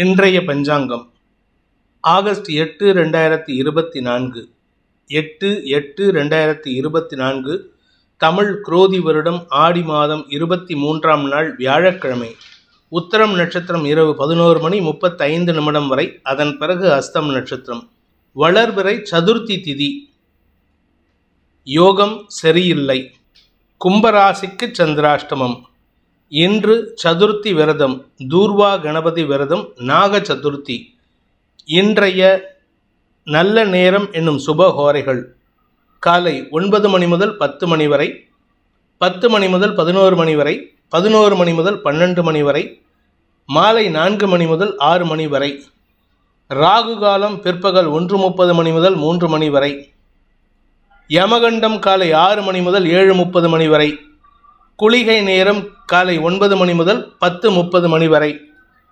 இன்றைய பஞ்சாங்கம். ஆகஸ்ட் எட்டு ரெண்டாயிரத்தி இருபத்தி நான்கு. எட்டு எட்டு ரெண்டாயிரத்தி இருபத்தி நான்கு. தமிழ் குரோதி வருடம் ஆடி மாதம் இருபத்தி மூன்றாம் நாள் வியாழக்கிழமை. உத்தரம் நட்சத்திரம் இரவு பதினோரு மணி முப்பத்தைந்து நிமிடம் வரை அதன் பிறகு அஸ்தம் நட்சத்திரம். வளர்பிறை சதுர்த்தி திதி. யோகம் சரியில்லை. கும்பராசிக்கு சந்திராஷ்டமம். இன்று சதுர்த்தி விரதம் தூர்வா கணபதி விரதம் நாக சதுர்த்தி. இன்றைய நல்ல நேரம் என்னும் சுபகோரைகள் காலை ஒன்பது மணி முதல் பத்து மணி வரை பத்து மணி முதல் பதினோரு மணி வரை பதினோரு மணி முதல் பன்னெண்டு மணி வரை மாலை நான்கு மணி முதல் ஆறு மணி வரை ராகு காலம் பிற்பகல் ஒன்று முப்பது மணி முதல் மூன்று மணி வரை யமகண்டம் காலை ஆறு மணி முதல் ஏழு முப்பது மணி வரை குளிகை நேரம் காலை ஒன்பது மணி முதல் பத்து முப்பது மணி வரை.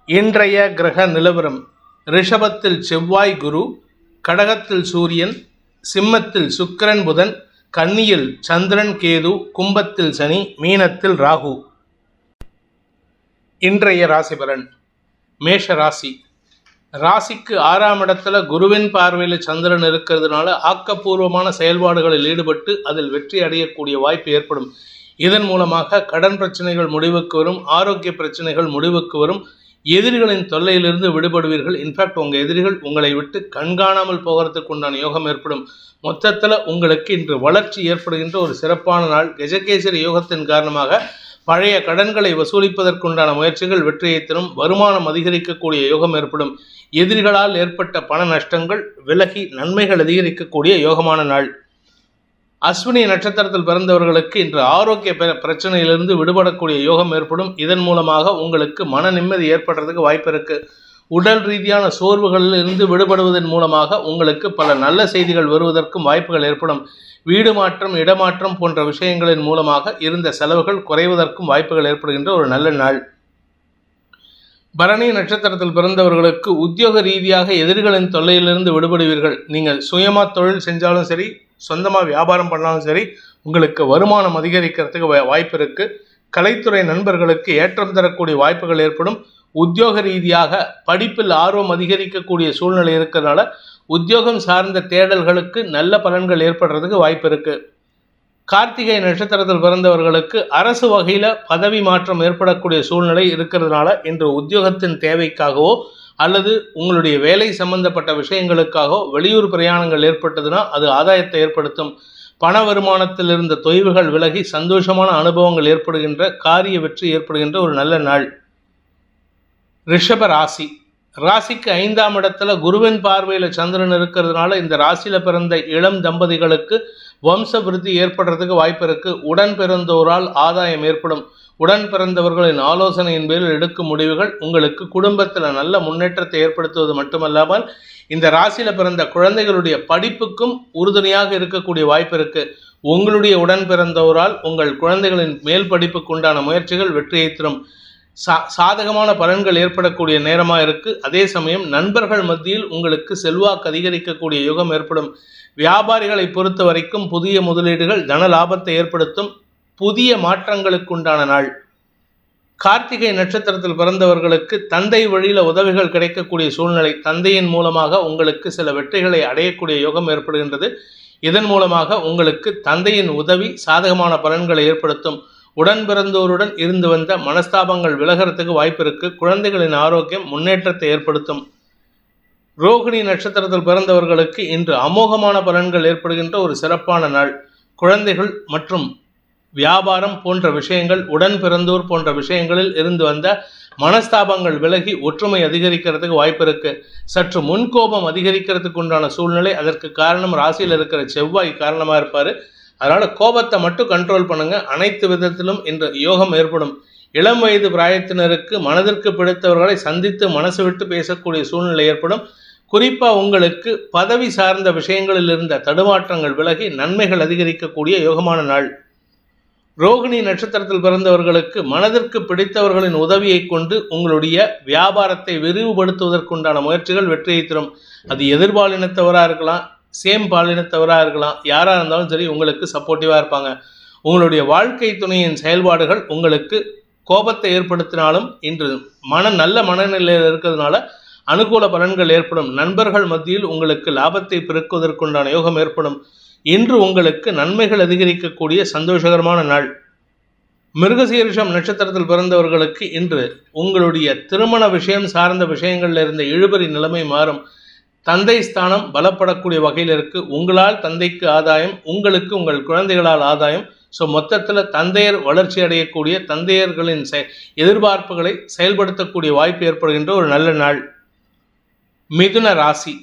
இன்றைய கிரக நிலவரம் ரிஷபத்தில் செவ்வாய் குரு கடகத்தில் சூரியன் சிம்மத்தில் சுக்கிரன் புதன் கன்னியில் சந்திரன் கேது கும்பத்தில் சனி மீனத்தில் ராகு. இன்றைய ராசிபரன் மேஷ ராசி. ராசிக்கு ஆறாம் இடத்துல குருவின் பார்வையில் சந்திரன் இருக்கிறதுனால ஆக்கப்பூர்வமான செயல்பாடுகளில் ஈடுபட்டு அதில் வெற்றி அடையக்கூடிய வாய்ப்பு ஏற்படும். இதன் மூலமாக கடன் பிரச்சனைகள் முடிவுக்கு வரும் ஆரோக்கிய பிரச்சனைகள் முடிவுக்கு வரும். எதிரிகளின் தொல்லையிலிருந்து விடுபடுவீர்கள். இன்ஃபேக்ட் உங்கள் எதிரிகள் உங்களை விட்டு கண்காணாமல் போகிறதுக்கு உண்டான யோகம் ஏற்படும். மொத்தத்தில் உங்களுக்கு இன்று வளர்ச்சி ஏற்படுகின்ற ஒரு சிறப்பான நாள். கஜகேசரி யோகத்தின் காரணமாக பழைய கடன்களை வசூலிப்பதற்குண்டான முயற்சிகள் வெற்றியை தரும். வருமானம் அதிகரிக்கக்கூடிய யோகம் ஏற்படும். எதிரிகளால் ஏற்பட்ட பண நஷ்டங்கள் விலகி நன்மைகள் அதிகரிக்கக்கூடிய யோகமான நாள். அஸ்வினி நட்சத்திரத்தில் பிறந்தவர்களுக்கு இன்று ஆரோக்கிய பிர- பிரச்சனையிலிருந்து விடுபடக்கூடிய யோகம் ஏற்படும். இதன் மூலமாக உங்களுக்கு மன நிம்மதி ஏற்படுறதுக்கு வாய்ப்பு இருக்கு. உடல் ரீதியான சோர்வுகளில் இருந்து விடுபடுவதன் மூலமாக உங்களுக்கு பல நல்ல செய்திகள் வருவதற்கும் வாய்ப்புகள் ஏற்படும். வீடு மாற்றம் இடமாற்றம் போன்ற விஷயங்களின் மூலமாக இருந்த செலவுகள் குறைவதற்கும் வாய்ப்புகள் ஏற்படுகின்ற ஒரு நல்ல நாள். பரணி நட்சத்திரத்தில் பிறந்தவர்களுக்கு உத்தியோக ரீதியாக எதிரிகளின் தொல்லையிலிருந்து விடுபடுவீர்கள். நீங்கள் சுயமா தொழில் செஞ்சாலும் சரி சொந்தமாக வியாபாரம் பண்ணாலும் சரி உங்களுக்கு வருமானம் அதிகரிக்கிறதுக்கு வாய்ப்பு இருக்குது கலைத்துறை நண்பர்களுக்கு ஏற்றம் தரக்கூடிய வாய்ப்புகள் ஏற்படும். உத்தியோக ரீதியாக படிப்பில் ஆர்வம் அதிகரிக்கக்கூடிய சூழ்நிலை இருக்கிறதுனால உத்தியோகம் சார்ந்த தேடல்களுக்கு நல்ல பலன்கள் ஏற்படுறதுக்கு வாய்ப்பு இருக்குது கார்த்திகை நட்சத்திரத்தில் பிறந்தவர்களுக்கு அரசு வகையில் பதவி மாற்றம் ஏற்படக்கூடிய சூழ்நிலை இருக்கிறதுனால இன்று உத்தியோகத்தின் தேவைக்காகவோ அல்லது உங்களுடைய வேலை சம்பந்தப்பட்ட விஷயங்களுக்காக வெளியூர் பிரயாணங்கள் ஏற்பட்டதுன்னா அது ஆதாயத்தை ஏற்படுத்தும். பண வருமானத்தில் இருந்த தொய்வுகள் விலகி சந்தோஷமான அனுபவங்கள் ஏற்படுகின்ற காரிய வெற்றி ஏற்படுகின்ற ஒரு நல்ல நாள். ரிஷப ராசி. ராசிக்கு ஐந்தாம் இடத்துல குருவின் பார்வையில் சந்திரன் இருக்கிறதுனால இந்த ராசியில் பிறந்த இளம் தம்பதிகளுக்கு வம்ச விருத்தி ஏற்படுறதுக்கு வாய்ப்பு இருக்கு. உடன் பிறந்தோரால் ஆதாயம் ஏற்படும். உடன் பிறந்தவர்களின் ஆலோசனையின் பேரில் எடுக்கும் முடிவுகள் உங்களுக்கு குடும்பத்தில் நல்ல முன்னேற்றத்தை ஏற்படுத்துவது மட்டுமல்லாமல் இந்த ராசியில் பிறந்த குழந்தைகளுடைய படிப்புக்கும் உறுதுணையாக இருக்கக்கூடிய வாய்ப்பு இருக்கு. உங்களுடைய உடன் பிறந்தவரால் உங்கள் குழந்தைகளின் மேல் படிப்புக்கு உண்டான முயற்சிகள் வெற்றியை தரும். சா சாதகமான பலன்கள் ஏற்படக்கூடிய நேரமாக இருக்கு. அதே சமயம் நண்பர்கள் மத்தியில் உங்களுக்கு செல்வாக்கு அதிகரிக்கக்கூடிய யுகம் ஏற்படும். வியாபாரிகளை பொறுத்த வரைக்கும் புதிய முதலீடுகள் தன லாபத்தை ஏற்படுத்தும். புதிய மாற்றங்களுக்குண்டான நாள். கார்த்திகை நட்சத்திரத்தில் பிறந்தவர்களுக்கு தந்தை வழியில் உதவிகள் கிடைக்கக்கூடிய சூழ்நிலை தந்தையின் மூலமாக உங்களுக்கு சில வெற்றிகளை அடையக்கூடிய யோகம் ஏற்படுகின்றது. இதன் மூலமாக உங்களுக்கு தந்தையின் உதவி சாதகமான பலன்களை ஏற்படுத்தும். உடன் பிறந்தோருடன் இருந்து வந்த மனஸ்தாபங்கள் விலகிறதுக்கு வாய்ப்பு இருக்கு. குழந்தைகளின் ஆரோக்கியம் முன்னேற்றத்தை ஏற்படுத்தும். ரோகிணி நட்சத்திரத்தில் பிறந்தவர்களுக்கு இன்று அமோகமான பலன்கள் ஏற்படுகின்ற ஒரு சிறப்பான நாள். குழந்தைகள் மற்றும் வியாபாரம் போன்ற விஷயங்கள் உடன் பிறந்தோர் போன்ற விஷயங்களில் இருந்து வந்த மனஸ்தாபங்கள் விலகி ஒற்றுமை அதிகரிக்கிறதுக்கு வாய்ப்பு இருக்கு. சற்று முன்கோபம் அதிகரிக்கிறதுக்கு உண்டான சூழ்நிலை அதற்கு காரணம் ராசியில் இருக்கிற செவ்வாய் காரணமாக இருப்பார். அதனால் கோபத்தை மட்டும் கண்ட்ரோல் பண்ணுங்க. அனைத்து விதத்திலும் இன்று யோகம் ஏற்படும். இளம் வயது பிராயத்தினருக்கு மனதிற்கு பிடித்தவர்களை சந்தித்து மனசு விட்டு பேசக்கூடிய சூழ்நிலை ஏற்படும். குறிப்பாக உங்களுக்கு பதவி சார்ந்த விஷயங்களில் இருந்த தடுமாற்றங்கள் விலகி நன்மைகள் அதிகரிக்கக்கூடிய யோகமான நாள். ரோகிணி நட்சத்திரத்தில் பிறந்தவர்களுக்கு மனதிற்கு பிடித்தவர்களின் உதவியை கொண்டு உங்களுடைய வியாபாரத்தை விரிவுபடுத்துவதற்குண்டான முயற்சிகள் வெற்றியை தரும். அது எதிர்பாலினத்தவராக இருக்கலாம் சேம் பாலினத்தவராக இருக்கலாம் யாராக இருந்தாலும் சரி உங்களுக்கு சப்போர்ட்டிவாக இருப்பாங்க. உங்களுடைய வாழ்க்கை துணையின் செயல்பாடுகள் உங்களுக்கு கோபத்தை ஏற்படுத்தினாலும் இன்று மன நல்ல மனநிலையில் இருக்கிறதுனால அனுகூல பலன்கள் ஏற்படும். நண்பர்கள் மத்தியில் உங்களுக்கு லாபத்தை பெருக்குவதற்குண்டான யோகம் ஏற்படும். இன்று உங்களுக்கு நன்மைகள் அதிகரிக்கக்கூடிய சந்தோஷகரமான நாள். மிருகசீரிஷம் நட்சத்திரத்தில் பிறந்தவர்களுக்கு இன்று உங்களுடைய திருமண விஷயம் சார்ந்த விஷயங்களில் இருந்த இழுபறி நிலைமை மாறும். தந்தை ஸ்தானம் பலப்படக்கூடிய வகையில் இருக்கு. உங்களால் தந்தைக்கு ஆதாயம் உங்களுக்கு உங்கள் குழந்தைகளால் ஆதாயம். ஸோ மொத்தத்தில் தந்தையர் வளர்ச்சி அடையக்கூடிய தந்தையர்களின் செ எதிர்பார்ப்புகளை செயல்படுத்தக்கூடிய வாய்ப்பு ஏற்படுகின்ற ஒரு நல்ல நாள். மிதுன ராசி.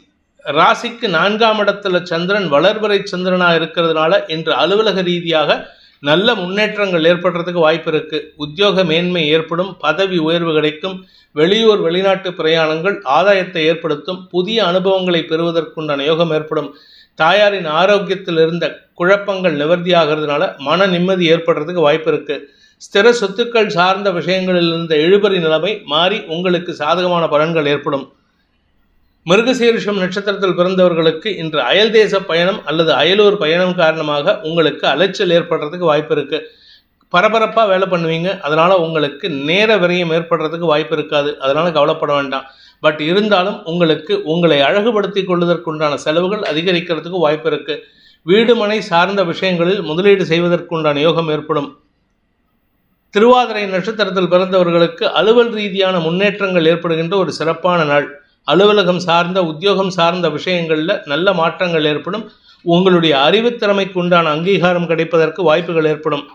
ராசிக்கு நான்காம் இடத்துல சந்திரன் வளர்வரை சந்திரனா இருக்கிறதுனால இன்று அலுவலக ரீதியாக நல்ல முன்னேற்றங்கள் ஏற்படுறதுக்கு வாய்ப்பு இருக்கு. உத்தியோக மேன்மை ஏற்படும் பதவி உயர்வு கிடைக்கும் வெளியூர் வெளிநாட்டு பிரயாணங்கள் ஆதாயத்தை ஏற்படுத்தும் புதிய அனுபவங்களை பெறுவதற்குண்டான யோகம் ஏற்படும். தாயாரின் ஆரோக்கியத்தில் இருந்த குழப்பங்கள் நிவர்த்தியாகிறதுனால மன நிம்மதி ஏற்படுறதுக்கு வாய்ப்பு இருக்கு. ஸ்திர சொத்துக்கள் சார்ந்த விஷயங்களில் இருந்த இழுபறி நிலைமை மாறி உங்களுக்கு சாதகமான பலன்கள் ஏற்படும். மிருகசீரிஷம் நட்சத்திரத்தில் பிறந்தவர்களுக்கு இன்று அயல் தேச பயணம் அல்லது அயலூர் பயணம் காரணமாக உங்களுக்கு அலைச்சல் ஏற்படுறதுக்கு வாய்ப்பு இருக்கு. பரபரப்பாக வேலை பண்ணுவீங்க. அதனால் உங்களுக்கு நேர விரயம் ஏற்படுறதுக்கு வாய்ப்பு இருக்காது. அதனால் கவலைப்பட வேண்டாம். பட் இருந்தாலும் உங்களுக்கு உங்களை அழகுபடுத்தி கொள்வதற்குண்டான செலவுகள் அதிகரிக்கிறதுக்கு வாய்ப்பு இருக்கு. வீடு மனை சார்ந்த விஷயங்களில் முதலீடு செய்வதற்குண்டான யோகம் ஏற்படும். திருவாதிரை நட்சத்திரத்தில் பிறந்தவர்களுக்கு அலுவல் ரீதியான முன்னேற்றங்கள் ஏற்படுகின்ற ஒரு சிறப்பான நாள். அலுவலகம் சார்ந்த உத்தியோகம் சார்ந்த விஷயங்களில் நல்ல மாற்றங்கள் ஏற்படும். உங்களுடைய அறிவுத்திறமைக்கு உண்டான அங்கீகாரம் கிடைப்பதற்கு வாய்ப்புகள் ஏற்படும்.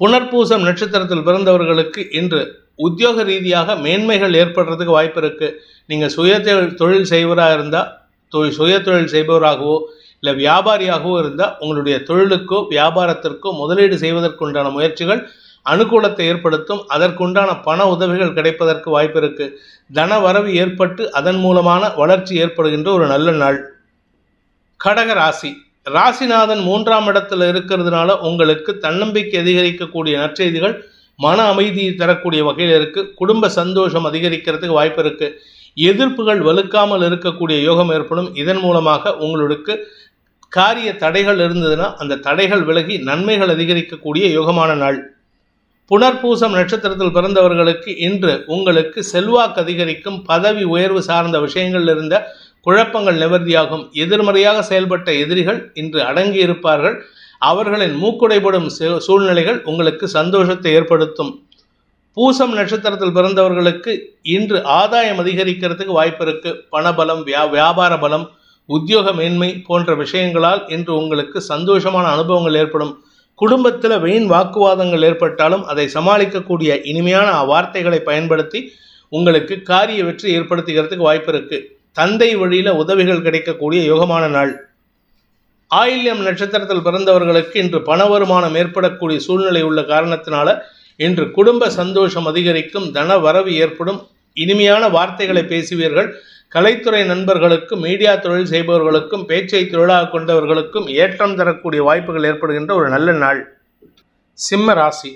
புனர்பூசம் நட்சத்திரத்தில் பிறந்தவர்களுக்கு இன்று உத்தியோக ரீதியாக மேன்மைகள் ஏற்படுறதுக்கு வாய்ப்பு இருக்குது நீங்கள் சுய தொழில் தொழில் செய்வராக இருந்தால் தொழில் சுய தொழில் செய்பவராகவோ இல்லை வியாபாரியாகவோ இருந்தால் உங்களுடைய தொழிலுக்கோ வியாபாரத்திற்கோ முதலீடு செய்வதற்குண்டான முயற்சிகள் அனுகூலத்தை ஏற்படுத்தும். அதற்குண்டான பண உதவிகள் கிடைப்பதற்கு வாய்ப்பு இருக்கு தன வரவு ஏற்பட்டு அதன் மூலமான வளர்ச்சி ஏற்படுகின்ற ஒரு நல்ல நாள். கடக ராசி. ராசிநாதன் மூன்றாம் இடத்துல இருக்கிறதுனால உங்களுக்கு தன்னம்பிக்கை அதிகரிக்கக்கூடிய நற்செய்திகள் மன அமைதியை தரக்கூடிய வகையில் இருக்கு. குடும்ப சந்தோஷம் அதிகரிக்கிறதுக்கு வாய்ப்பு இருக்கு எதிர்ப்புகள் வலுக்காமல் இருக்கக்கூடிய யோகம் ஏற்படும். இதன் மூலமாக உங்களுக்கு காரிய தடைகள் இருந்ததுன்னா அந்த தடைகள் விலகி நன்மைகள் அதிகரிக்கக்கூடிய யோகமான நாள். புனர்பூசம் நட்சத்திரத்தில் பிறந்தவர்களுக்கு இன்று உங்களுக்கு செல்வாக்கு அதிகரிக்கும் பதவி உயர்வு சார்ந்த விஷயங்கள் இருந்த குழப்பங்கள் நிவர்த்தியாகும். எதிர்மறையாக செயல்பட்ட எதிரிகள் இன்று அடங்கியிருப்பார்கள். அவர்களின் மூக்குடைபடும் சூழ்நிலைகள் உங்களுக்கு சந்தோஷத்தை ஏற்படுத்தும். பூசம் நட்சத்திரத்தில் பிறந்தவர்களுக்கு இன்று ஆதாயம் அதிகரிக்கிறதுக்கு வாய்ப்பு இருக்கு. பணபலம் வியா வியாபார பலம் உத்தியோக மேன்மை போன்ற விஷயங்களால் இன்று உங்களுக்கு சந்தோஷமான அனுபவங்கள் ஏற்படும். குடும்பத்தில் வீண் வாக்குவாதங்கள் ஏற்பட்டாலும் அதை சமாளிக்கக்கூடிய இனிமையான வார்த்தைகளை பயன்படுத்தி உங்களுக்கு காரிய வெற்றி ஏற்படுத்துகிறதுக்கு வாய்ப்பு இருக்குது தந்தை வழியில் உதவிகள் கிடைக்கக்கூடிய யோகமான நாள். ஆயில்யம் நட்சத்திரத்தில் பிறந்தவர்களுக்கு இன்று பண வருமானம் ஏற்படக்கூடிய சூழ்நிலை உள்ள காரணத்தினால இன்று குடும்ப சந்தோஷம் அதிகரிக்கும் தன வரவு ஏற்படும். இனிமையான வார்த்தைகளை பேசுவீர்கள். கலைத்துறை நண்பர்களுக்கும் மீடியா தொழில் செய்பவர்களுக்கும் பேச்சை தொழிலாக கொண்டவர்களுக்கும் ஏற்றம் தரக்கூடிய வாய்ப்புகள் ஏற்படுகின்ற ஒரு நல்ல நாள். சிம்ம ராசி.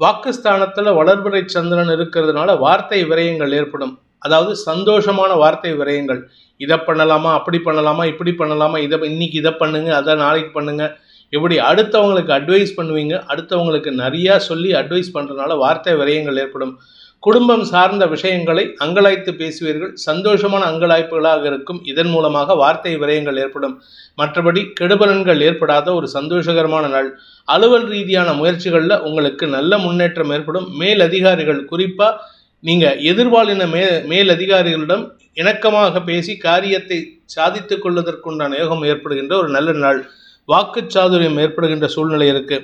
வாக்குஸ்தானத்தில் வளர்புரை சந்திரன் இருக்கிறதுனால வார்த்தை விரயங்கள் ஏற்படும். அதாவது சந்தோஷமான வார்த்தை விரயங்கள். இதை பண்ணலாமா அப்படி பண்ணலாமா இப்படி பண்ணலாமா இதை இன்னைக்கு இதை பண்ணுங்க அதை நாளைக்கு பண்ணுங்க. இப்படி அடுத்தவங்களுக்கு அட்வைஸ் பண்ணுவீங்க? அடுத்தவங்களுக்கு நிறையா சொல்லி அட்வைஸ் பண்ணுறதுனால வார்த்தை விரயங்கள் ஏற்படும். குடும்பம் சார்ந்த விஷயங்களை அங்கலாய்த்து பேசுவீர்கள். சந்தோஷமான அங்கலாய்ப்புகளாக இருக்கும். இதன் மூலமாக வார்த்தை விரயங்கள் ஏற்படும். மற்றபடி கெடுபலன்கள் ஏற்படாத ஒரு சந்தோஷகரமான நாள். அலுவல் ரீதியான முயற்சிகளில் உங்களுக்கு நல்ல முன்னேற்றம் ஏற்படும். மேல் அதிகாரிகள் குறிப்பாக நீங்கள் எதிர்பாலின மே மேல் அதிகாரிகளிடம் இணக்கமாக பேசி காரியத்தை சாதித்துக் கொள்வதற்குண்டான யோகம் ஏற்படுகின்ற ஒரு நல்ல நாள். வாக்குச் சாதுரியம் ஏற்படுகின்ற சூழ்நிலை இருக்கு.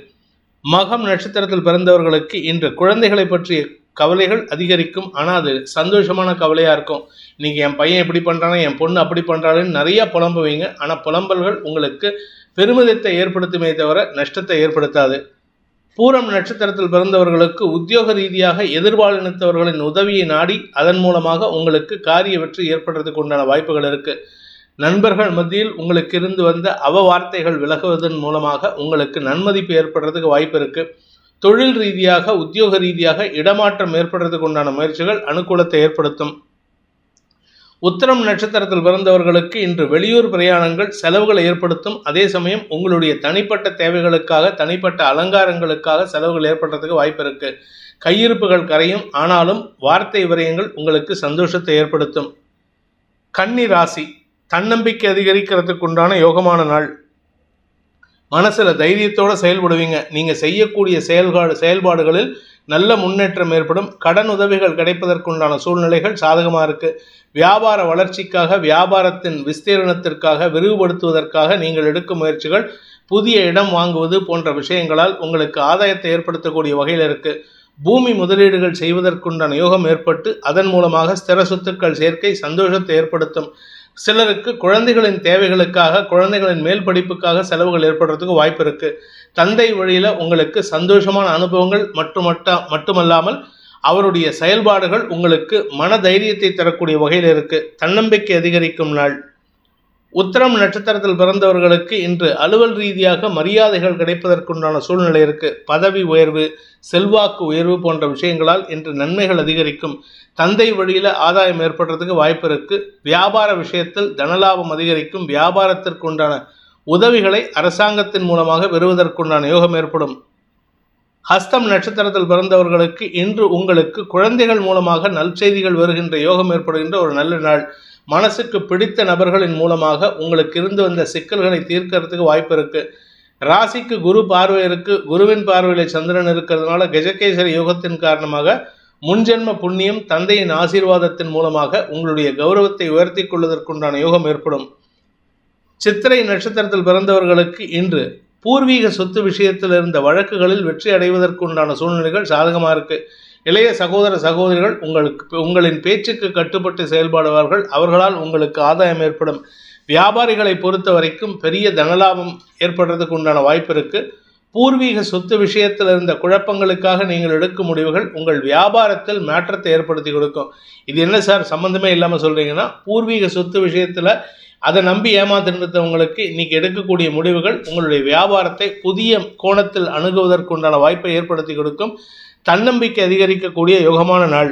மகம் நட்சத்திரத்தில் பிறந்தவர்களுக்கு இன்று குழந்தைகளை பற்றிய கவலைகள் அதிகரிக்கும். ஆனால் அது சந்தோஷமான கவலையாக இருக்கும். இன்றைக்கி என் பையன் இப்படி பண்ணுறானே என் பொண்ணு அப்படி பண்ணுறாளுன்னு நிறையா புலம்புவீங்க. ஆனால் புலம்பல்கள் உங்களுக்கு பெருமிதத்தை ஏற்படுத்துமே தவிர நஷ்டத்தை ஏற்படுத்தாது. பூரம் நட்சத்திரத்தில் பிறந்தவர்களுக்கு உத்தியோக ரீதியாக எதிர்பாலினத்தவர்களின் உதவியை நாடி அதன் மூலமாக உங்களுக்கு காரிய வெற்றி ஏற்படுறதுக்கு உண்டான வாய்ப்புகள் இருக்குது நண்பர்கள் மத்தியில் உங்களுக்கு இருந்து வந்த அவ வார்த்தைகள் விலகுவதன் மூலமாக உங்களுக்கு நன்மதிப்பு ஏற்படுறதுக்கு வாய்ப்பு இருக்குது தொழில் ரீதியாக உத்தியோக ரீதியாக இடமாற்றம் ஏற்படுறதுக்கு உண்டான முயற்சிகள் அனுகூலத்தை ஏற்படுத்தும். உத்தரம் நட்சத்திரத்தில் பிறந்தவர்களுக்கு இன்று வெளியூர் பிரயாணங்கள் செலவுகளை ஏற்படுத்தும். அதே சமயம் உங்களுடைய தனிப்பட்ட தேவைகளுக்காக தனிப்பட்ட அலங்காரங்களுக்காக செலவுகள் ஏற்படுறதுக்கு வாய்ப்பு இருக்கு. கையிருப்புகள் கரையும். ஆனாலும் வார்த்தை விரயங்கள் உங்களுக்கு சந்தோஷத்தை ஏற்படுத்தும். கன்னி ராசி தன்னம்பிக்கை அதிகரிக்கிறதுக்கு உண்டான யோகமான நாள். மனசில் தைரியத்தோடு செயல்படுவீங்க. நீங்கள் செய்யக்கூடிய செயல்பாடு செயல்பாடுகளில் நல்ல முன்னேற்றம் ஏற்படும். கடன் உதவிகள் கிடைப்பதற்குண்டான சூழ்நிலைகள் சாதகமாக இருக்கு. வியாபார வளர்ச்சிக்காக வியாபாரத்தின் விஸ்தீரணத்திற்காக விரிவுபடுத்துவதற்காக நீங்கள் எடுக்கும் முயற்சிகள் புதிய இடம் வாங்குவது போன்ற விஷயங்களால் உங்களுக்கு ஆதாயத்தை ஏற்படுத்தக்கூடிய வகையில் இருக்குது பூமி முதலீடுகள் செய்வதற்குண்டான யோகம் ஏற்பட்டு அதன் மூலமாக ஸ்திர சொத்துக்கள் சேர்க்கை சந்தோஷத்தை ஏற்படுத்தும். சிலருக்கு குழந்தைகளின் தேவைகளுக்காக குழந்தைகளின் மேல் படிப்புக்காக செலவுகள் ஏற்படுறதுக்கு வாய்ப்பு இருக்கு. தந்தை வழியில உங்களுக்கு சந்தோஷமான அனுபவங்கள் மட்டுமட்ட மட்டுமல்லாமல் அவருடைய செயல்பாடுகள் உங்களுக்கு மன தைரியத்தை தரக்கூடிய வகையில் இருக்கு. தன்னம்பிக்கை அதிகரிக்கும் நாள். உத்தரம் நட்சத்திரத்தில் பிறந்தவர்களுக்கு இன்று அலுவல் ரீதியாக மரியாதைகள் கிடைப்பதற்குண்டான சூழ்நிலை இருக்கு. பதவி உயர்வு செல்வாக்கு உயர்வு போன்ற விஷயங்களால் இன்று நன்மைகள் அதிகரிக்கும். தந்தை வழியில் ஆதாயம் ஏற்படுறதுக்கு வாய்ப்பு இருக்கு. வியாபார விஷயத்தில் தனலாபம் அதிகரிக்கும். வியாபாரத்திற்கு உண்டான உதவிகளை அரசாங்கத்தின் மூலமாக பெறுவதற்குண்டான யோகம் ஏற்படும். ஹஸ்தம் நட்சத்திரத்தில் பிறந்தவர்களுக்கு இன்று உங்களுக்கு குழந்தைகள் மூலமாக நற்செய்திகள் வருகின்ற யோகம் ஏற்படுகின்ற ஒரு நல்ல நாள். மனசுக்கு பிடித்த நபர்களின் மூலமாக உங்களுக்கு இருந்து வந்த சிக்கல்களை தீர்க்கறதுக்கு வாய்ப்பு இருக்கு. ராசிக்கு குரு பார்வை இருக்கு. குருவின் பார்வையில் சந்திரன் இருக்கிறதுனால கஜகேசரி யோகத்தின் காரணமாக முன்ஜென்ம புண்ணியம் தந்தையின் ஆசீர்வாதத்தின் மூலமாக உங்களுடைய கௌரவத்தை உயர்த்தி கொள்வதற்குண்டான யோகம் ஏற்படும். சித்திரை நட்சத்திரத்தில் பிறந்தவர்களுக்கு இன்று பூர்வீக சொத்து விஷயத்தில் இருந்த வழக்குகளில் வெற்றி அடைவதற்குண்டான சூழ்நிலைகள் சாதகமாக இருக்கு. இளைய சகோதர சகோதரிகள் உங்களுக்கு உங்களின் பேச்சுக்கு கட்டுப்பட்டு செயல்படுவார்கள். அவர்களால் உங்களுக்கு ஆதாயம் ஏற்படும். வியாபாரிகளை பொறுத்த வரைக்கும் பெரிய தனலாபம் ஏற்படுறதுக்கு உண்டான வாய்ப்பு இருக்கு. பூர்வீக சொத்து விஷயத்தில் இருந்த குழப்பங்களுக்காக நீங்கள் எடுக்கும் முடிவுகள் உங்கள் வியாபாரத்தில் மாற்றத்தை ஏற்படுத்தி கொடுக்கும். இது என்ன சார்? சம்மந்தமே இல்லாமல் சொல்கிறீங்கன்னா பூர்வீக சொத்து விஷயத்தில் அதை நம்பி ஏமாத்திருந்தவங்களுக்கு இன்னைக்கு எடுக்கக்கூடிய முடிவுகள் உங்களுடைய வியாபாரத்தை புதிய கோணத்தில் அணுகுவதற்குண்டான வாய்ப்பை ஏற்படுத்தி கொடுக்கும். தன்னம்பிக்கை அதிகரிக்கக்கூடிய யோகமான நாள்.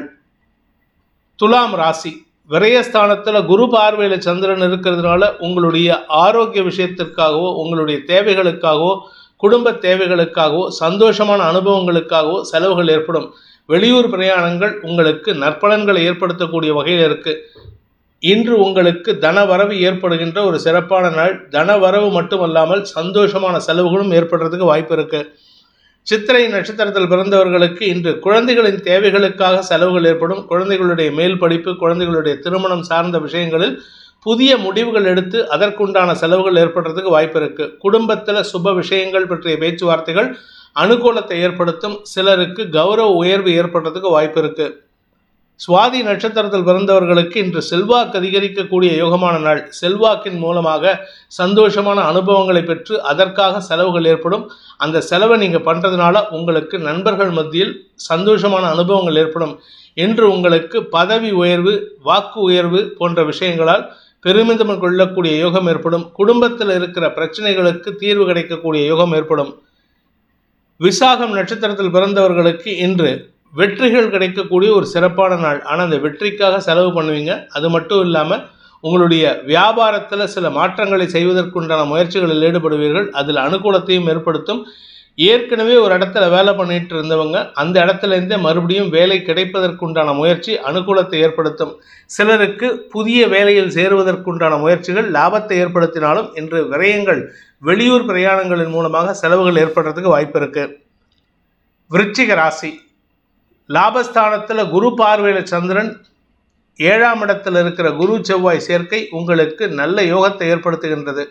துலாம் ராசி. விரயஸ்தானத்தில் குரு பார்வையில் சந்திரன் இருக்கிறதுனால உங்களுடைய ஆரோக்கிய விஷயத்திற்காகவோ உங்களுடைய தேவைகளுக்காகவோ குடும்ப தேவைகளுக்காகவோ சந்தோஷமான அனுபவங்களுக்காகவோ செலவுகள் ஏற்படும். வெளியூர் பிரயாணங்கள் உங்களுக்கு நற்பலன்களை ஏற்படுத்தக்கூடிய வகையில் இருக்குது இன்று உங்களுக்கு தனவரவு ஏற்படுகின்ற ஒரு சிறப்பான நாள். தனவரவு மட்டுமல்லாமல் சந்தோஷமான செலவுகளும் ஏற்படுறதுக்கு வாய்ப்பு இருக்கு. சித்திரை நட்சத்திரத்தில் பிறந்தவர்களுக்கு இன்று குழந்தைகளின் தேவைகளுக்காக செலவுகள் ஏற்படும். குழந்தைகளுடைய மேல் படிப்பு குழந்தைகளுடைய திருமணம் சார்ந்த விஷயங்களில் புதிய முடிவுகள் எடுத்து அதற்குண்டான செலவுகள் ஏற்படுறதுக்கு வாய்ப்பு இருக்கு. குடும்பத்தில் சுப விஷயங்கள் பற்றிய பேச்சுவார்த்தைகள் அனுகூலத்தை ஏற்படுத்தும். சிலருக்கு கௌரவ உயர்வு ஏற்படுறதுக்கு வாய்ப்பு இருக்குது சுவாதி நட்சத்திரத்தில் பிறந்தவர்களுக்கு இன்று செல்வாக்கு அதிகரிக்கக்கூடிய யோகமான நாள். செல்வாக்கின் மூலமாக சந்தோஷமான அனுபவங்களை பெற்று அதற்காக செலவுகள் ஏற்படும். அந்த செலவை நீங்கள் பண்ணுறதுனால உங்களுக்கு நண்பர்கள் மத்தியில் சந்தோஷமான அனுபவங்கள் ஏற்படும். இன்று உங்களுக்கு பதவி உயர்வு வாக்கு உயர்வு போன்ற விஷயங்களால் பெருமிதம் கொள்ளக்கூடிய யோகம் ஏற்படும். குடும்பத்தில் இருக்கிற பிரச்சனைகளுக்கு தீர்வு கிடைக்கக்கூடிய யோகம் ஏற்படும். விசாகம் நட்சத்திரத்தில் பிறந்தவர்களுக்கு இன்று வெற்றிகள் கிடைக்கக்கூடிய ஒரு சிறப்பான நாள். ஆனால் அந்த வெற்றிக்காக செலவு பண்ணுவீங்க. அது மட்டும் இல்லாமல் உங்களுடைய வியாபாரத்தில் சில மாற்றங்களை செய்வதற்குண்டான முயற்சிகளில் ஈடுபடுவீர்கள். அதில் அனுகூலத்தையும் ஏற்படுத்தும். ஏற்கனவே ஒரு இடத்துல வேலை பண்ணிட்டு இருந்தவங்க அந்த இடத்துலேருந்தே மறுபடியும் வேலை கிடைப்பதற்குண்டான முயற்சி அனுகூலத்தை ஏற்படுத்தும். சிலருக்கு புதிய வேலையில் சேருவதற்குண்டான முயற்சிகள் லாபத்தை ஏற்படுத்தினாலும் இன்று விரயங்கள் வெளியூர் பிரயாணங்களின் மூலமாக செலவுகள் ஏற்படுறதுக்கு வாய்ப்பு இருக்குது விருச்சிக ராசி. லாபஸ்தானத்தில் குரு பார்வையில் சந்திரன் ஏழாம் இடத்தில் இருக்கிற குரு செவ்வாய் சேர்க்கை உங்களுக்கு நல்ல யோகத்தை ஏற்படுத்துகின்றது.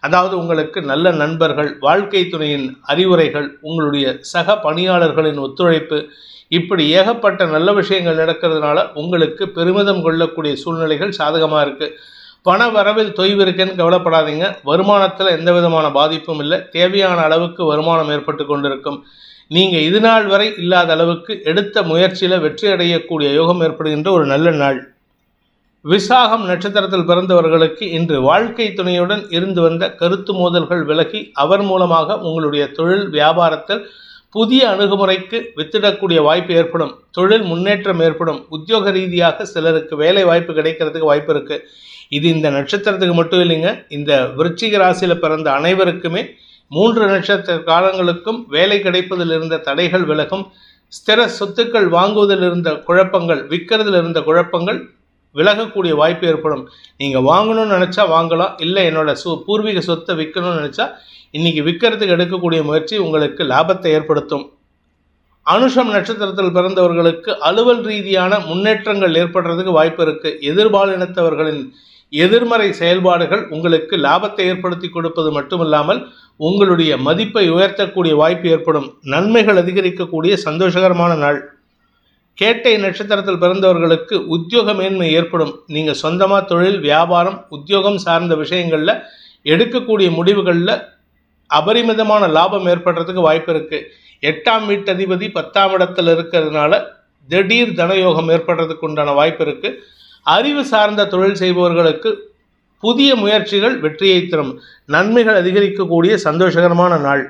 அதாவது உங்களுக்கு நல்ல நண்பர்கள் வாழ்க்கை துணையின் அறிவுரைகள் உங்களுடைய சக பணியாளர்களின் ஒத்துழைப்பு இப்படி ஏகப்பட்ட நல்ல விஷயங்கள் நடக்கிறதுனால உங்களுக்கு பெருமிதம் கொள்ளக்கூடிய சூழ்நிலைகள் சாதகமாக இருக்குது பண வரவில் தொய்வு இருக்குன்னு கவலைப்படாதீங்க. வருமானத்தில் எந்த விதமான பாதிப்பும் இல்லை. தேவையான அளவுக்கு வருமானம் ஏற்பட்டு கொண்டிருக்கும். நீங்கள் இது நாள் வரை இல்லாத அளவுக்கு எடுத்த முயற்சியில் வெற்றி அடையக்கூடிய யோகம் ஏற்படுகின்ற ஒரு நல்ல நாள். விசாகம் நட்சத்திரத்தில் பிறந்தவர்களுக்கு இன்று வாழ்க்கை துணையுடன் இருந்து வந்த கருத்து மோதல்கள் விலகி அவர் மூலமாக உங்களுடைய தொழில் வியாபாரத்தில் புதிய அணுகுமுறைக்கு வித்திடக்கூடிய வாய்ப்பு ஏற்படும். தொழில் முன்னேற்றம் ஏற்படும். உத்தியோக ரீதியாக சிலருக்கு வேலை வாய்ப்பு கிடைக்கிறதுக்கு வாய்ப்பு இருக்கு. இது இந்த நட்சத்திரத்துக்கு மட்டும் இல்லைங்க. இந்த விருச்சிக ராசியில் பிறந்த அனைவருக்குமே மூன்று நட்சத்திர காலங்களுக்கும் வேலை கிடைப்பதில் இருந்த தடைகள் விலகும். ஸ்திர சொத்துக்கள் வாங்குவதில் இருந்த குழப்பங்கள் விற்கிறதுல இருந்த குழப்பங்கள் விலகக்கூடிய வாய்ப்பு ஏற்படும். நீங்கள் வாங்கணும்னு நினச்சா வாங்கலாம் இல்லை என்னோட சு பூர்வீக சொத்தை விற்கணும்னு நினச்சா இன்றைக்கி விற்கிறதுக்கு எடுக்கக்கூடிய முயற்சி உங்களுக்கு லாபத்தை ஏற்படுத்தும். அனுஷம் நட்சத்திரத்தில் பிறந்தவர்களுக்கு அலுவல் ரீதியான முன்னேற்றங்கள் ஏற்படுறதுக்கு வாய்ப்பு இருக்குது எதிர்பாலினத்தவர்களின் எதிர்மறை செயல்பாடுகள் உங்களுக்கு லாபத்தை ஏற்படுத்தி கொடுப்பது மட்டுமில்லாமல் உங்களுடைய மதிப்பை உயர்த்தக்கூடிய வாய்ப்பு ஏற்படும். நன்மைகள் அதிகரிக்கக்கூடிய சந்தோஷகரமான நாள். கேட்டை நட்சத்திரத்தில் பிறந்தவர்களுக்கு உத்தியோக மேன்மை ஏற்படும். நீங்கள் சொந்தமாக தொழில் வியாபாரம் உத்தியோகம் சார்ந்த விஷயங்களில் எடுக்கக்கூடிய முடிவுகளில் அபரிமிதமான லாபம் ஏற்படுறதுக்கு வாய்ப்பு இருக்குது எட்டாம் வீட்டதிபதி பத்தாம் இடத்தில் இருக்கிறதுனால திடீர் தனயோகம் ஏற்படுறதுக்கு உண்டான வாய்ப்பு இருக்குது அறிவு சார்ந்த தொழில் செய்பவர்களுக்கு புதிய முயற்சிகள் வெற்றியை தரும். நன்மைகள் அதிகரிக்கக்கூடிய சந்தோஷகரமான நாள்.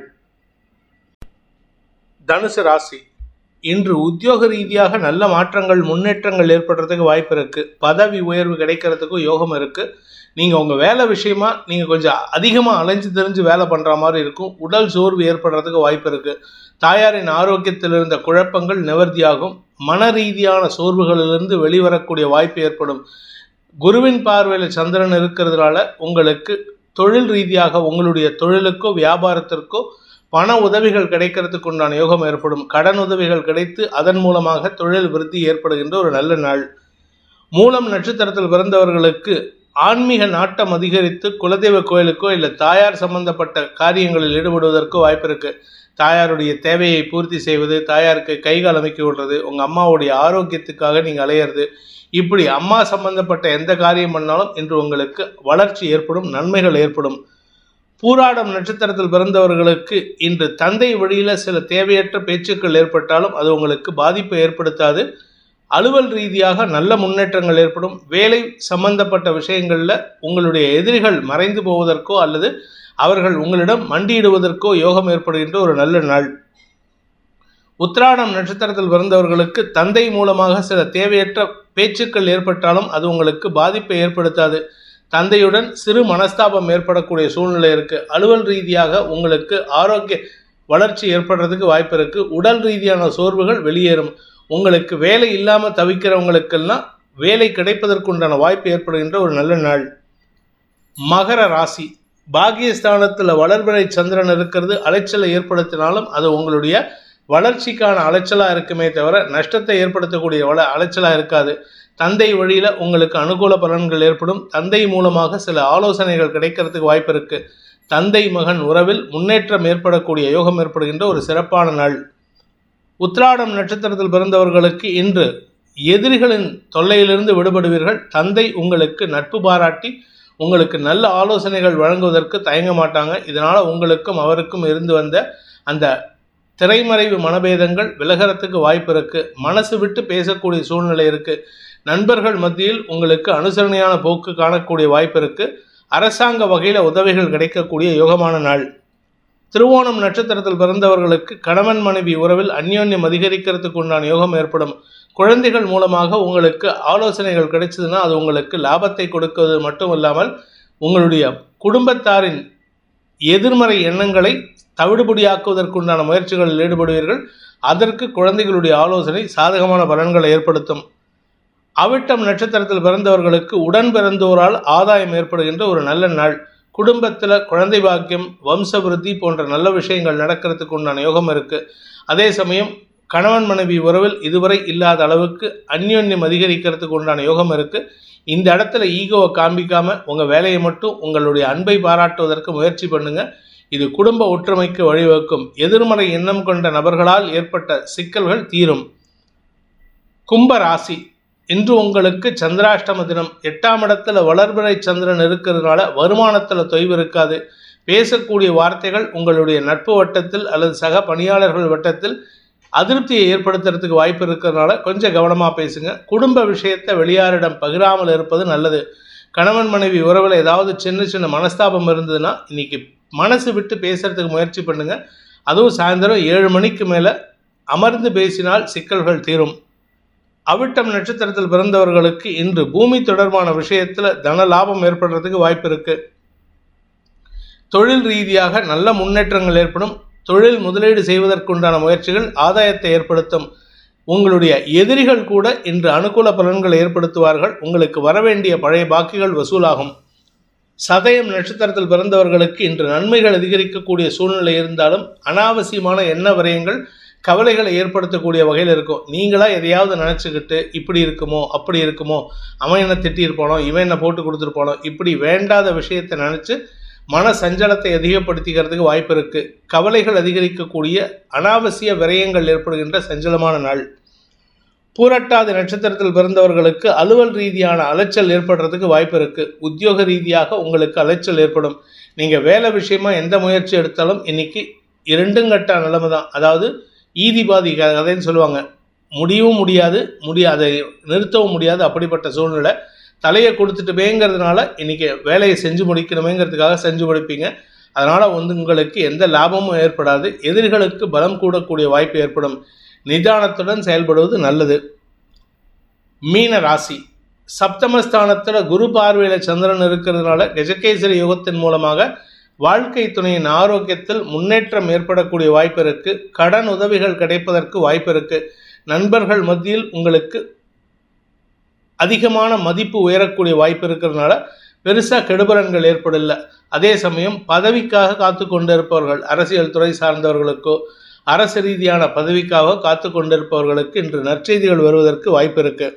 தனுசு ராசி. இன்று உத்தியோக ரீதியாக நல்ல மாற்றங்கள் முன்னேற்றங்கள் ஏற்படுறதுக்கு வாய்ப்பு இருக்குது பதவி உயர்வு கிடைக்கிறதுக்கும் யோகம் இருக்குது நீங்கள் உங்கள் வேலை விஷயமா நீங்கள் கொஞ்சம் அதிகமாக அலைஞ்சு தெரிஞ்சு வேலை பண்ணுற மாதிரி இருக்கும். உடல் சோர்வு ஏற்படுறதுக்கு வாய்ப்பு இருக்குது தாயாரின் ஆரோக்கியத்தில் இருந்த குழப்பங்கள் நிவர்த்தியாகும். மன ரீதியான சோர்வுகளிலிருந்து வெளிவரக்கூடிய வாய்ப்பு ஏற்படும். குருவின் பார்வையில் சந்திரன் இருக்கிறதுனால உங்களுக்கு தொழில் ரீதியாக உங்களுடைய தொழிலுக்கோ வியாபாரத்திற்கோ பண உதவிகள் கிடைக்கிறதுக்கு உண்டான யோகம் ஏற்படும். கடன் உதவிகள் கிடைத்து அதன் மூலமாக தொழில் விருத்தி ஏற்படுகின்ற ஒரு நல்ல நாள். மூலம் நட்சத்திரத்தில் பிறந்தவர்களுக்கு ஆன்மீக நாட்டம் அதிகரித்து குலதெய்வ கோயிலுக்கோ இல்லை தாயார் சம்பந்தப்பட்ட காரியங்களில் ஈடுபடுவதற்கோ வாய்ப்பு இருக்கு. தாயாருடைய தேவையை பூர்த்தி செய்வது தாயாருக்கு கைகால் அமைக்க விடுறது உங்கள் அம்மாவுடைய ஆரோக்கியத்துக்காக நீங்கள் அலையிறது இப்படி அம்மா சம்பந்தப்பட்ட எந்த காரியம் பண்ணாலும் இன்று உங்களுக்கு வளர்ச்சி ஏற்படும் நன்மைகள் ஏற்படும். பூராடம் நட்சத்திரத்தில் பிறந்தவர்களுக்கு இன்று தந்தை வழியில் சில தேவையற்ற பேச்சுக்கள் ஏற்பட்டாலும் அது உங்களுக்கு பாதிப்பை ஏற்படுத்தாது. அலுவல் ரீதியாக நல்ல முன்னேற்றங்கள் ஏற்படும். வேலை சம்பந்தப்பட்ட விஷயங்களில் உங்களுடைய எதிரிகள் மறைந்து போவதற்கோ அல்லது அவர்கள் உங்களிடம் மண்டியிடுவதற்கோ யோகம் ஏற்படுகின்ற ஒரு நல்ல நாள். உத்ராடம் நட்சத்திரத்தில் பிறந்தவர்களுக்கு தந்தை மூலமாக சில தேவையற்ற பேச்சுக்கள் ஏற்பட்டாலும் அது உங்களுக்கு பாதிப்பை ஏற்படுத்தாது. தந்தையுடன் சிறு மனஸ்தாபம் ஏற்படக்கூடிய சூழ்நிலை இருக்கு. அலுவல் ரீதியாக உங்களுக்கு ஆரோக்கிய வளர்ச்சி ஏற்படுறதுக்கு வாய்ப்பு இருக்கு. உடல் ரீதியான சோர்வுகள் வெளியேறும். உங்களுக்கு வேலை இல்லாமல் தவிக்கிறவங்களுக்கெல்லாம் வேலை கிடைப்பதற்குண்டான வாய்ப்பு ஏற்படுகின்ற ஒரு நல்ல நாள். மகர ராசி. பாகியஸ்தானத்தில் வளர்பிறை சந்திரன் இருக்கிறது. அலைச்சலை ஏற்படுத்தினாலும் அது உங்களுடைய வளர்ச்சிக்கான அலைச்சலாக இருக்குமே தவிர நஷ்டத்தை ஏற்படுத்தக்கூடிய வள அலைச்சலாக இருக்காது. தந்தை வழியில் உங்களுக்கு அனுகூல பலன்கள் ஏற்படும். தந்தை மூலமாக சில ஆலோசனைகள் கிடைக்கிறதுக்கு வாய்ப்பு இருக்கு. தந்தை மகன் உறவில் முன்னேற்றம் ஏற்படக்கூடிய யோகம் ஏற்படுகின்ற ஒரு சிறப்பான நாள். உத்ராடம் நட்சத்திரத்தில் பிறந்தவர்களுக்கு இன்று எதிரிகளின் தொல்லையிலிருந்து விடுபடுவீர்கள். தந்தை உங்களுக்கு நட்பு பாராட்டி உங்களுக்கு நல்ல ஆலோசனைகள் வழங்குவதற்கு தயங்க மாட்டாங்க. இதனால் உங்களுக்கும் அவருக்கும் இருந்து வந்த அந்த திரைமறைவு மனபேதங்கள் விலகறதுக்கு வாய்ப்பு இருக்கு. மனசு விட்டு பேசக்கூடிய சூழ்நிலை இருக்கு. நண்பர்கள் மத்தியில் உங்களுக்கு அனுசரணையான போக்கு காணக்கூடிய வாய்ப்பு இருக்கு. அரசாங்க வகையில் உதவிகள் கிடைக்கக்கூடிய யோகமான நாள். திருவோணம் நட்சத்திரத்தில் பிறந்தவர்களுக்கு கணவன் மனைவி உறவில் அந்யோன்யம் அதிகரிக்கிறதுக்கு உண்டான யோகம் ஏற்படும். குழந்தைகள் மூலமாக உங்களுக்கு ஆலோசனைகள் கிடைச்சதுன்னா அது உங்களுக்கு லாபத்தை கொடுக்கிறது மட்டுமல்லாமல் உங்களுடைய குடும்பத்தாரின் எதிர்மறை எண்ணங்களை தவிடுபடியாக்குவதற்குண்டான முயற்சிகளில் ஈடுபடுவீர்கள். அதற்கு குழந்தைகளுடைய ஆலோசனை சாதகமான பலன்களை ஏற்படுத்தும். அவிட்டம் நட்சத்திரத்தில் பிறந்தவர்களுக்கு உடன் பிறந்தோரால் ஆதாயம் ஏற்படுகின்ற ஒரு நல்ல நாள். குடும்பத்தில் குழந்தை பாக்கியம் வம்சவிருத்தி போன்ற நல்ல விஷயங்கள் நடக்கிறதுக்கு உண்டான யோகம் இருக்குது அதே சமயம் கணவன் மனைவி உறவில் இதுவரை இல்லாத அளவுக்கு அந்யோன்யம் அதிகரிக்கிறதுக்கு உண்டான யோகம் இருக்குது இந்த இடத்துல ஈகோவை காண்பிக்காம உங்கள் வேலையை மட்டும் உங்களுடைய அன்பை பாராட்டுவதற்கு முயற்சி பண்ணுங்க. இது குடும்ப ஒற்றுமைக்கு வழிவகுக்கும். எதிர்மறை எண்ணம் கொண்ட நபர்களால் ஏற்பட்ட சிக்கல்கள் தீரும். கும்ப ராசி. இன்று உங்களுக்கு சந்திராஷ்டம தினம். எட்டாம் இடத்துல வளர்பிறை சந்திரன் இருக்கிறதுனால வருமானத்தில் தொய்வு இருக்காது. பேசக்கூடிய வார்த்தைகள் உங்களுடைய நட்பு வட்டத்தில் அல்லது சக பணியாளர்கள் வட்டத்தில் அதிருப்தியை ஏற்படுத்துறதுக்கு வாய்ப்பு இருக்கிறதுனால கொஞ்சம் கவனமாக பேசுங்க. குடும்ப விஷயத்தை வெளியாரிடம் பகிராமல் இருப்பது நல்லது. கணவன் மனைவி உறவில் ஏதாவது சின்ன சின்ன மனஸ்தாபம் இருந்ததுன்னா இன்னைக்கு மனசு விட்டு பேசுறதுக்கு முயற்சி பண்ணுங்க. அதுவும் சாயந்தரம் ஏழு மணிக்கு மேலே அமர்ந்து பேசினால் சிக்கல்கள் தீரும். அவிட்டம் நட்சத்திரத்தில் பிறந்தவர்களுக்கு இன்று பூமி தொடர்பான விஷயத்தில் தன லாபம் ஏற்படுறதுக்கு வாய்ப்பு இருக்கு. தொழில் ரீதியாக நல்ல முன்னேற்றங்கள் ஏற்படும். தொழில் முதலீடு செய்வதற்குண்டான முயற்சிகள் ஆதாயத்தை ஏற்படுத்தும். உங்களுடைய எதிரிகள் கூட இன்று அனுகூல பலன்களை ஏற்படுத்துவார்கள். உங்களுக்கு வரவேண்டிய பழைய பாக்கிகள் வசூலாகும். சதயம் நட்சத்திரத்தில் பிறந்தவர்களுக்கு இன்று நன்மைகள் அதிகரிக்கக்கூடிய சூழ்நிலை இருந்தாலும் அனாவசியமான எண்ண விரயங்கள் கவலைகளை ஏற்படுத்தக்கூடிய வகையில் இருக்கும். நீங்களா எதையாவது நினச்சிக்கிட்டு இப்படி இருக்குமோ அப்படி இருக்குமோ அவன் என்ன திட்டியிருப்பானோ இவன் என்ன போட்டு கொடுத்துருப்பானோ இப்படி வேண்டாத விஷயத்தை நினச்சி மன சஞ்சலத்தை அதிகப்படுத்திக்கிறதுக்கு வாய்ப்பு இருக்கு. கவலைகள் அதிகரிக்கக்கூடிய அனாவசிய விரயங்கள் ஏற்படுகின்ற சஞ்சலமான நாள். பூரட்டாதி நட்சத்திரத்தில் பிறந்தவர்களுக்கு அலுவல் ரீதியான அலைச்சல் ஏற்படுறதுக்கு வாய்ப்பு இருக்கு. உத்தியோக ரீதியாக உங்களுக்கு அலைச்சல் ஏற்படும். நீங்க வேலை விஷயமா எந்த முயற்சி எடுத்தாலும் இன்னைக்கு இரண்டும் கட்ட நிலைமை தான். அதாவது ஈதி பாதி கதைன்னு சொல்லுவாங்க. முடியவும் முடியாது முடியாத நிறுத்தவும் முடியாது. அப்படிப்பட்ட சூழ்நிலை தலையை கொடுத்துட்டுமேங்கிறதுனால இன்றைக்கி வேலையை செஞ்சு முடிக்கணுமேங்கிறதுக்காக செஞ்சு முடிப்பீங்க. அதனால் வந்து உங்களுக்கு எந்த லாபமும் ஏற்படாது. எதிரிகளுக்கு பலம் கூடக்கூடிய வாய்ப்பு ஏற்படும். நிதானத்துடன் செயல்படுவது நல்லது. மீன ராசி. சப்தமஸ்தானத்தில் குரு பார்வையில் சந்திரன் இருக்கிறதுனால கஜகேசரி யுகத்தின் மூலமாக வாழ்க்கை துணையின் ஆரோக்கியத்தில் முன்னேற்றம் ஏற்படக்கூடிய வாய்ப்பு இருக்குது கடன் உதவிகள் கிடைப்பதற்கு வாய்ப்பு இருக்குது நண்பர்கள் மத்தியில் உங்களுக்கு அதிகமான மதிப்பு உயரக்கூடிய வாய்ப்பு இருக்கிறதுனால பெருசாக கெடுபலன்கள் ஏற்படல. அதே சமயம் பதவிக்காக காத்து கொண்டிருப்பவர்கள் அரசியல் துறை சார்ந்தவர்களுக்கோ அரசு ரீதியான பதவிக்காக காத்து கொண்டிருப்பவர்களுக்கு இன்று நற்செய்திகள் வருவதற்கு வாய்ப்பு இருக்கு.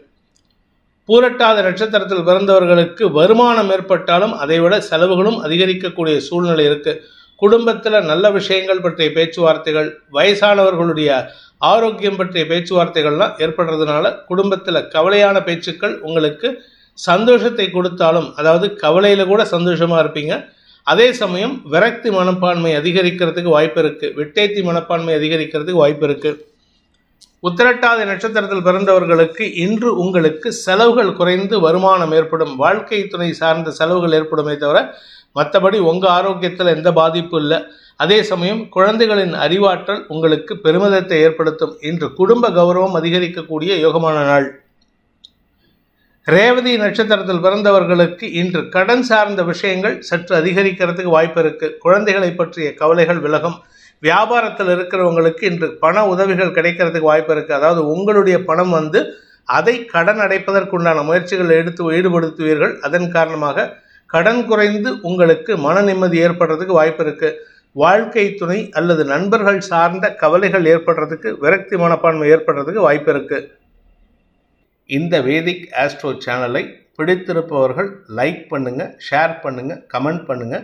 பூரட்டாத நட்சத்திரத்தில் பிறந்தவர்களுக்கு வருமானம் ஏற்பட்டாலும் அதைவிட செலவுகளும் அதிகரிக்கக்கூடிய சூழ்நிலை இருக்குது குடும்பத்தில் நல்ல விஷயங்கள் பற்றிய பேச்சுவார்த்தைகள் வயசானவர்களுடைய ஆரோக்கியம் பற்றிய பேச்சுவார்த்தைகள்லாம் ஏற்படுறதுனால குடும்பத்தில் கவலையான பேச்சுக்கள் உங்களுக்கு சந்தோஷத்தை கொடுத்தாலும் அதாவது கவலையில் கூட சந்தோஷமாக இருப்பீங்க. அதே சமயம் விரக்தி மனப்பான்மை அதிகரிக்கிறதுக்கு வாய்ப்பு இருக்குது விட்டேத்தி மனப்பான்மை அதிகரிக்கிறதுக்கு வாய்ப்பு இருக்குது உத்திரட்டாதி நட்சத்திரத்தில் பிறந்தவர்களுக்கு இன்று உங்களுக்கு செலவுகள் குறைந்து வருமானம் ஏற்படும். வாழ்க்கை துணை சார்ந்த செலவுகள் ஏற்படுமே தவிர மற்றபடி உங்கள் ஆரோக்கியத்தில் எந்த பாதிப்பும் இல்லை. அதே சமயம் குழந்தைகளின் அறிவாற்றல் உங்களுக்கு பெருமிதத்தை ஏற்படுத்தும். இன்று குடும்ப கௌரவம் அதிகரிக்கக்கூடிய யோகமான நாள். ரேவதி நட்சத்திரத்தில் பிறந்தவர்களுக்கு இன்று கடன் சார்ந்த விஷயங்கள் சற்று அதிகரிக்கிறதுக்கு வாய்ப்பு இருக்குது குழந்தைகளை பற்றிய கவலைகள் விலகும் வியாபாரத்தில் இருக்கிறவங்களுக்கு இன்று பண உதவிகள் கிடைக்கிறதுக்கு வாய்ப்பு இருக்குது அதாவது உங்களுடைய பணம் வந்து அதை கடன் அடைப்பதற்குண்டான முயற்சிகள் எடுத்து ஈடுபடுத்துவீர்கள். அதன் காரணமாக கடன் குறைந்து உங்களுக்கு மன நிம்மதி ஏற்படுறதுக்கு வாய்ப்பு இருக்குது வாழ்க்கை துணை அல்லது நண்பர்கள் சார்ந்த கவலைகள் ஏற்படுறதுக்கு விரக்தி மனப்பான்மை ஏற்படுறதுக்கு வாய்ப்பு இருக்குது இந்த வேதிக் ஆஸ்ட்ரோ சேனலை பிடித்திருப்பவர்கள் லைக் பண்ணுங்கள் ஷேர் பண்ணுங்கள் கமெண்ட் பண்ணுங்கள்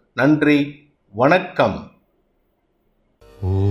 நன்றி வணக்கம். ஓ.